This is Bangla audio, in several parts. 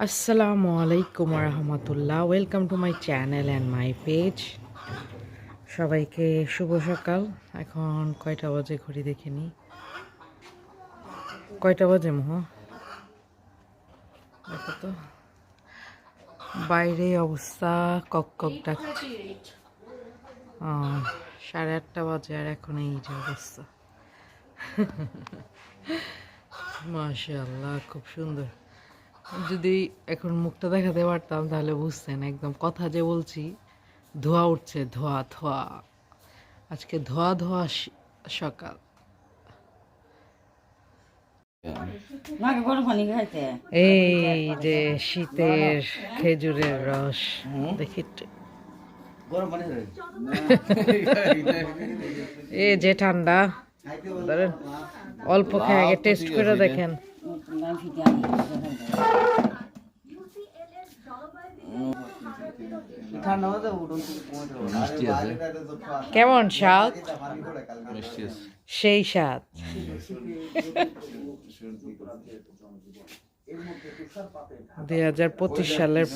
আসসালামু আলাইকুম রহমতুল্লাহ welcome to my channel and my page সবাইকে শুভ সকাল। এখন কয়টা বাজে ঘড়ি দেখে নি? কয়টা বাজে মোহ? দেখো তো। বাইরে অবস্থা কক কক ডাকছে সাড়ে আটটা বাজে আর এখন এই যে অবস্থা। মাশাআল্লাহ, খুব সুন্দর। যদি এখন মুখটা দেখাতে পারতাম তাহলে বুঝতেন একদম কথা যে বলছি ধোয়া উঠছে ধোয়া ধোয়া। আজকে ধোয়া ধোয়া সকাল। এই যে শীতের খেজুরের রস দেখি। এ যে ঠান্ডা ধরেন অল্প খেয়ে আগে টেস্ট করে দেখেন। মিষ্টি আছে। কেমন স্বাদ? মিষ্টি আছে। সেই স্বাদ। দুই হাজার পঁচিশ সালের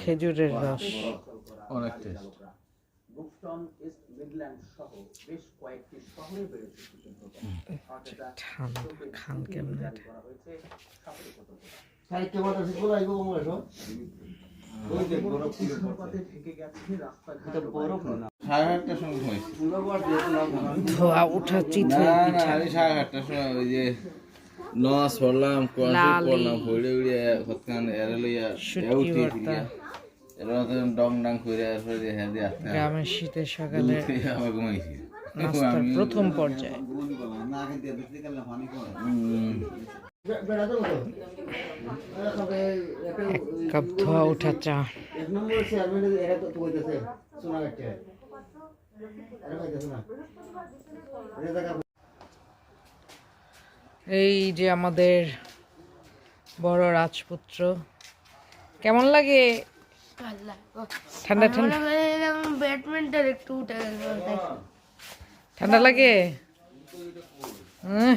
খেজুরের রস। অনেক টেস্ট ঠান্ডা খান কেমন ধোয়া পড়লাম পড়লাম পড়ে উড়ে এরা লইয়া উঠি। এরা তো ডং ডাং করে এরপরে হ্যাঁ দিয়ে আসতে গ্রামের শীতের সকালে আমার ঘুমাইছি। প্রথম পর্যায়ে। কাপ ধোয়া উঠা চা এই যে আমাদের বড় রাজপুত্র কেমন লাগে? ঠান্ডা ঠান্ডা। ব্যাডমিন্টন একটু ঠান্ডা লাগে? উম,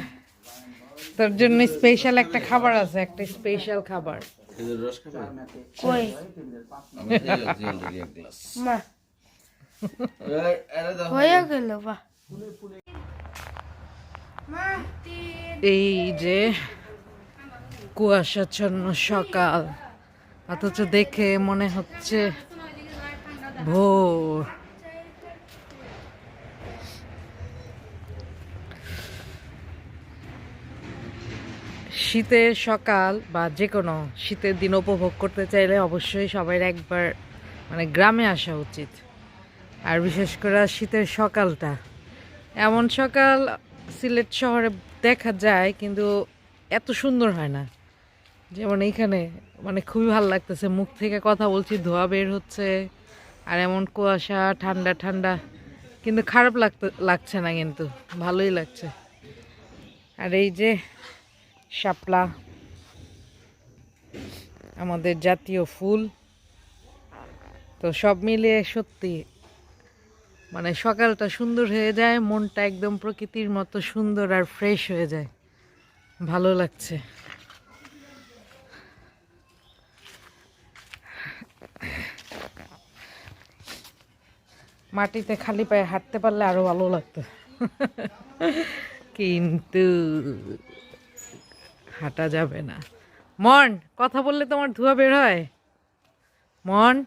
তোর জন্য স্পেশাল একটা খাবার আছে একটা স্পেশাল খাবার। কই? মা। হয়ে গেল বা। এই যে কুয়াশাচ্ছন্ন সকাল অথচ দেখে মনে হচ্ছে ভোর। শীতের সকাল বা যে কোনো শীতের দিন উপভোগ করতে চাইলে অবশ্যই সবাই একবার মানে গ্রামে আসা উচিত। আর বিশেষ করে শীতের সকালটা। এমন সকাল সিলেট শহরে দেখা যায়, কিন্তু এত সুন্দর হয় না। যেমন এইখানে মানে খুবই ভালো লাগতেছে। মুখ থেকে কথা বলছি, ধোয়া বের হচ্ছে, আর এমন কুয়াশা, ঠান্ডা ঠান্ডা। কিন্তু খারাপ লাগতে, লাগছে না কিন্তু, ভালোই লাগছে। আর এই যে শাপলা, আমাদের জাতীয় ফুল। তো সব মিলিয়ে সত্যি মানে সকালটা সুন্দর হয়ে যায়, মনটা একদম প্রকৃতির মতো সুন্দর আর ফ্রেশ হয়ে যায়। ভালো লাগছে। মাটিতে খালি পায়ে হাঁটতে পারলে আরও ভালো লাগতো। কিন্তু হাঁটা যাবে না। মন, কথা বললে তোমার ধোয়া বের হয়। মন,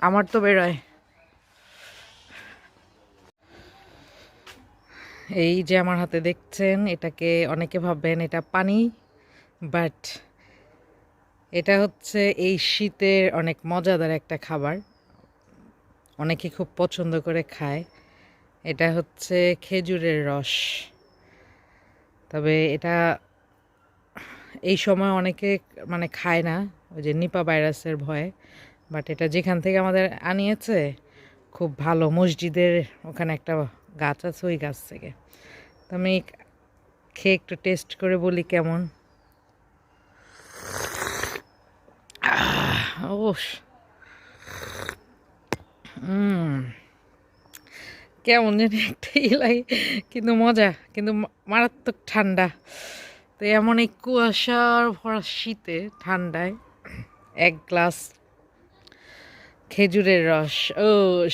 আমার তো বেরোয় এই যে আমার হাতে দেখছেন, এটাকে অনেকে ভাববেন এটা পানি, বাট এটা হচ্ছে এই শীতের অনেক মজাদার একটা খাবার। অনেকে খুব পছন্দ করে খায়। এটা হচ্ছে খেজুরের রস। তবে এটা এই সময় অনেকে মানে খায় না, ওই যে নিপা ভাইরাসের ভয়ে। বাট এটা যেখান থেকে আমাদের আনিয়েছে, খুব ভালো। মসজিদের ওখানে একটা গাছ আছে, ওই গাছ থেকে। তো আমি খেয়ে একটু টেস্ট করে বলি কেমন। ও কেমন জানি একটা ই লাগে কিন্তু মজা, কিন্তু মারাত্মক ঠান্ডা। তো এমন এই কুয়াশার ভরা শীতে, ঠান্ডায়, এক গ্লাস খেজুরের রস, ও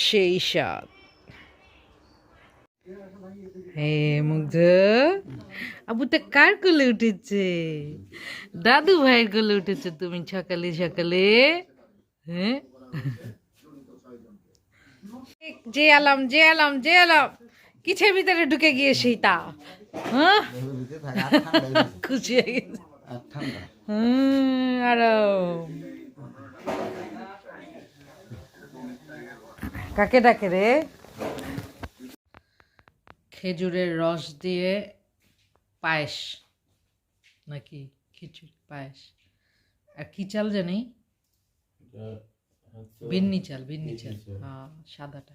সেই স্বাদ। হে মুগ্ধ আবুটা কার কোলে উঠেছে? দাদু ভাইয়ের কোলে উঠেছে তুমি সকালে সকালে হ্যাঁ? যে আলাম যে আলাম যে আলাম কিছের ভিতরে ঢুকে গিয়ে সেই তা হ্যাঁ খুশি হয়ে গেছে। হুম, কাকে ডাকে রে? খেজুরের রস দিয়ে পায়েস নাকি খিচুড়ি পায়েস। আর কি চাল জানি? বিন্নি চাল বিন্নি চাল। হ্যাঁ সাদাটা।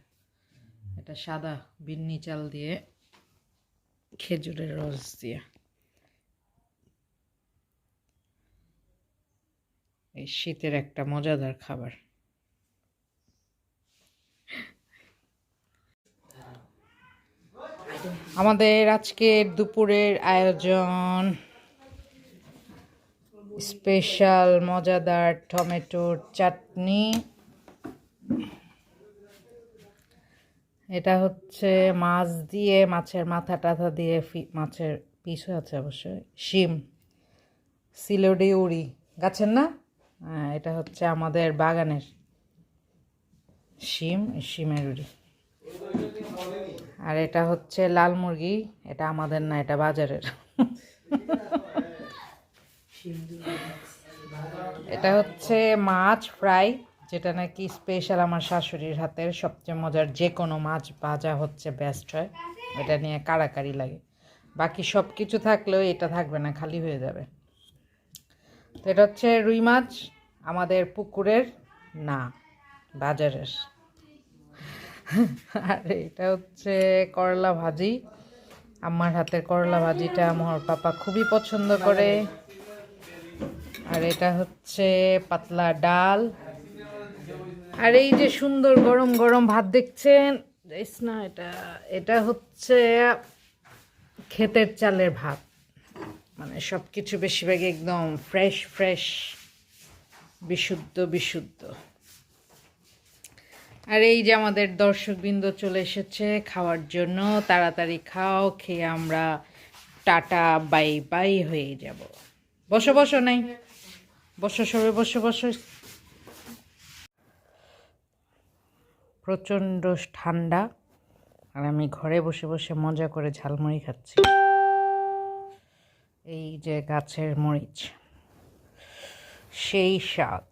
এটা সাদা বিন্নি চাল দিয়ে খেজুরের রস দিয়ে। এই শীতের একটা মজাদার খাবার। আমাদের আজকের দুপুরের আয়োজন স্পেশাল মজাদার টমেটোর চাটনি। এটা হচ্ছে মাছ দিয়ে মাছের মাথা টাথা দিয়ে ফি- মাছের পিস আছে অবশ্যই শিম সিলোডি উড়ি গাছের না? হ্যাঁ এটা হচ্ছে আমাদের বাগানের শিম শিমের উড়ি। আর এটা হচ্ছে লাল মুরগি এটা আমাদের না এটা বাজারের। এটা হচ্ছে মাছ ফ্রাই। যেটা নাকি স্পেশাল আমার শাশুড়ির হাতের সবচেয়ে মজার যে কোনো মাছ ভাজা হচ্ছে বেস্ট হয়। এটা নিয়ে কাড়াকাড়ি লাগে। বাকি সব কিছু থাকলেও এটা থাকবে না, খালি হয়ে যাবে। তো এটা হচ্ছে রুই মাছ, আমাদের পুকুরের না, বাজারের। আর এটা হচ্ছে করলা ভাজি। আমার হাতের করলা ভাজিটা আমার পাপা খুবই পছন্দ করে। আর এটা হচ্ছে পাতলা ডাল। আর এই যে সুন্দর গরম গরম ভাত দেখছেন না, এটা এটা হচ্ছে ক্ষেতের চালের ভাত। মানে সব কিছু বেশিরভাগই একদম ফ্রেশ ফ্রেশ বিশুদ্ধ বিশুদ্ধ। আর এই যে আমাদের দর্শকবৃন্দ চলে এসেছে খাওয়ার জন্য, তাড়াতাড়ি খাও, খেয়ে আমরা টাটা, বাই বাই হয়ে যাব। বসো বসো, নাই। বসো সবে বসো বসো। প্রচণ্ড ঠান্ডা আর আমি ঘরে বসে বসে মজা করে ঝালমুড়ি খাচ্ছি। এই যে গাছের মরিচ, সেই স্বাদ।